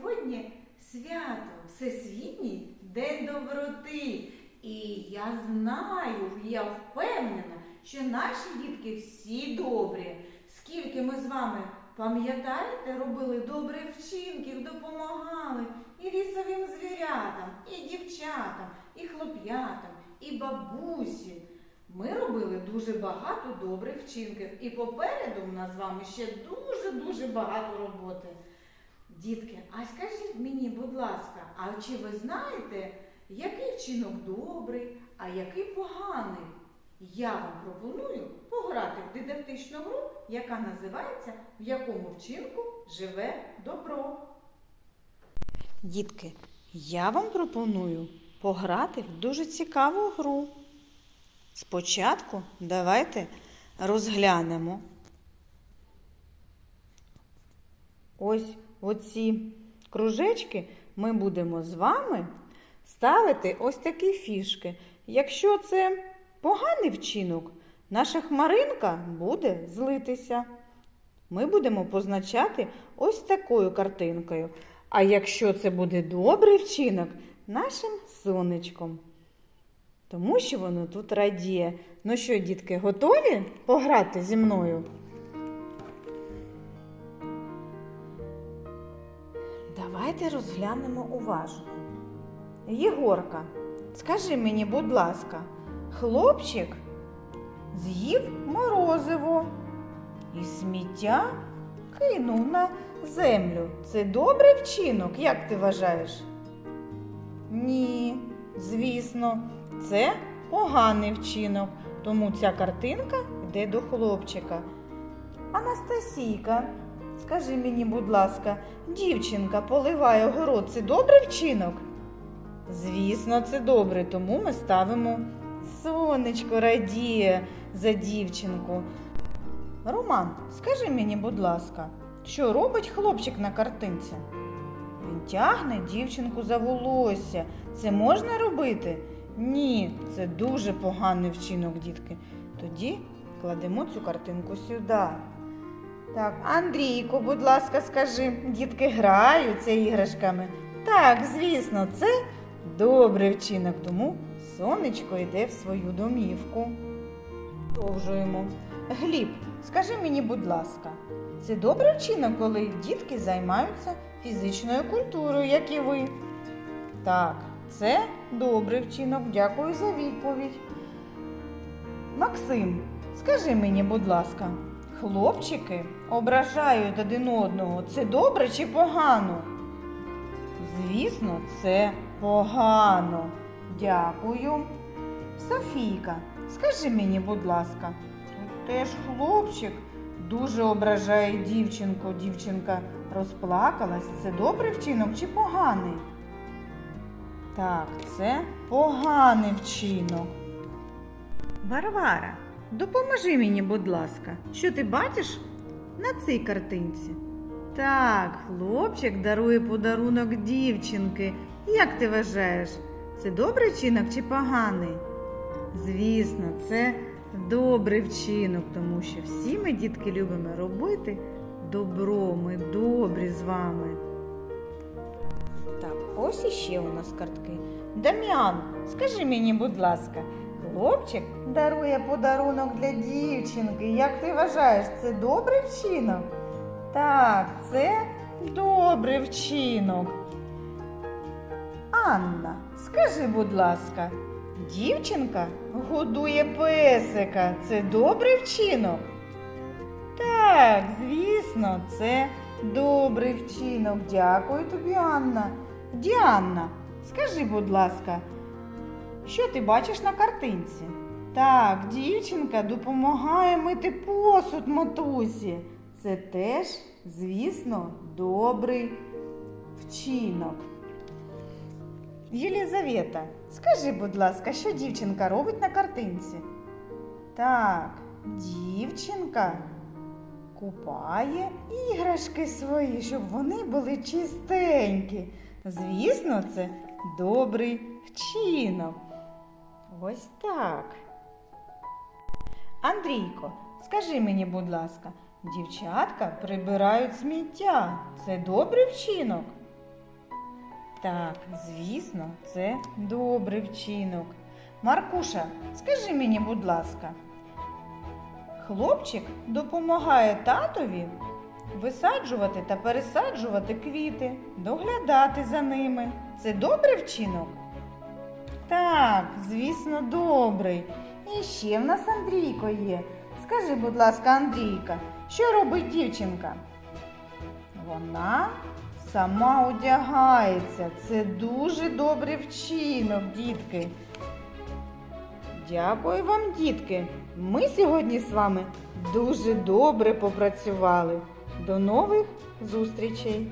сьогодні свято, Всесвітній День доброти. І я знаю, я впевнена, що наші дітки всі добрі. Скільки ми з вами, пам'ятаєте, робили добрих вчинків, допомагали і лісовим звірятам, і дівчатам, і хлоп'ятам, і бабусі. Ми робили дуже багато добрих вчинків, і попереду у нас з вами ще дуже-дуже багато роботи. Дітки, а скажіть мені, будь ласка, а чи ви знаєте, який вчинок добрий, а який поганий? Я вам пропоную пограти в дидактичну гру, яка називається В якому вчинку живе добро. Дітки, я вам пропоную пограти в дуже цікаву гру. Спочатку давайте розглянемо ось оці кружечки ми будемо з вами ставити ось такі фішки. Якщо це поганий вчинок, наша хмаринка буде злитися. Ми будемо позначати ось такою картинкою. А якщо це буде добрий вчинок, нашим сонечком. Тому що воно тут радіє. Ну що, дітки, готові пограти зі мною? Давайте розглянемо уважно. Єгорка, скажи мені, будь ласка, хлопчик з'їв морозиво і сміття кинув на землю. Це добрий вчинок, як ти вважаєш? Ні, звісно, це поганий вчинок, тому ця картинка йде до хлопчика. Анастасійка, скажи мені, будь ласка, дівчинка поливає огород, це добрий вчинок? Звісно, це добре, тому ми ставимо сонечко радіє за дівчинку. Роман, скажи мені, будь ласка, що робить хлопчик на картинці? Він тягне дівчинку за волосся. Це можна робити? Ні, це дуже поганий вчинок, дітки. Тоді кладемо цю картинку сюди. Так, Андрійко, будь ласка, скажи, дітки граються іграшками. Так, звісно, це добрий вчинок, тому сонечко йде в свою домівку. Продовжуємо. Гліб, скажи мені, будь ласка, це добрий вчинок, коли дітки займаються фізичною культурою, як і ви? Так, це добрий вчинок. Дякую за відповідь. Максим, скажи мені, будь ласка, хлопчики ображають один одного. Це добре чи погано? Звісно, це погано. Дякую. Софійка, скажи мені, будь ласка, теж хлопчик дуже ображає дівчинку. Дівчинка розплакалась. Це добрий вчинок чи поганий? Так, це поганий вчинок. Варвара, допоможи мені, будь ласка, що ти бачиш на цій картинці? Так, хлопчик дарує подарунок дівчинки. Як ти вважаєш, це добрий вчинок чи поганий? Звісно, це добрий вчинок, тому що всі ми, дітки, любимо робити добро. Ми добрі з вами. Так, ось іще у нас картки. Дам'ян, скажи мені, будь ласка, хлопчик дарує подарунок для дівчинки. Як ти вважаєш, це добрий вчинок? Так, це добрий вчинок. Анна, скажи, будь ласка, дівчинка годує песика. Це добрий вчинок? Так, звісно, це добрий вчинок. Дякую тобі, Анна. Діанна, скажи, будь ласка, що ти бачиш на картинці? Так, дівчинка допомагає мити посуд матусі. Це теж, звісно, добрий вчинок. Єлізавета, скажи, будь ласка, що дівчинка робить на картинці? Так, дівчинка купає іграшки свої, щоб вони були чистенькі. Звісно, це добрий вчинок. Ось так. Андрійко, скажи мені, будь ласка, дівчатка прибирають сміття. Це добрий вчинок? Так, звісно, це добрий вчинок. Маркуша, скажи мені, будь ласка, хлопчик допомагає татові висаджувати та пересаджувати квіти, доглядати за ними. Це добрий вчинок? Так, звісно, добрий. І ще в нас Андрійко є. Скажи, будь ласка, Андрійка, що робить дівчинка? Вона сама одягається. Це дуже добрий вчинок, дітки. Дякую вам, дітки. Ми сьогодні з вами дуже добре попрацювали. До нових зустрічей!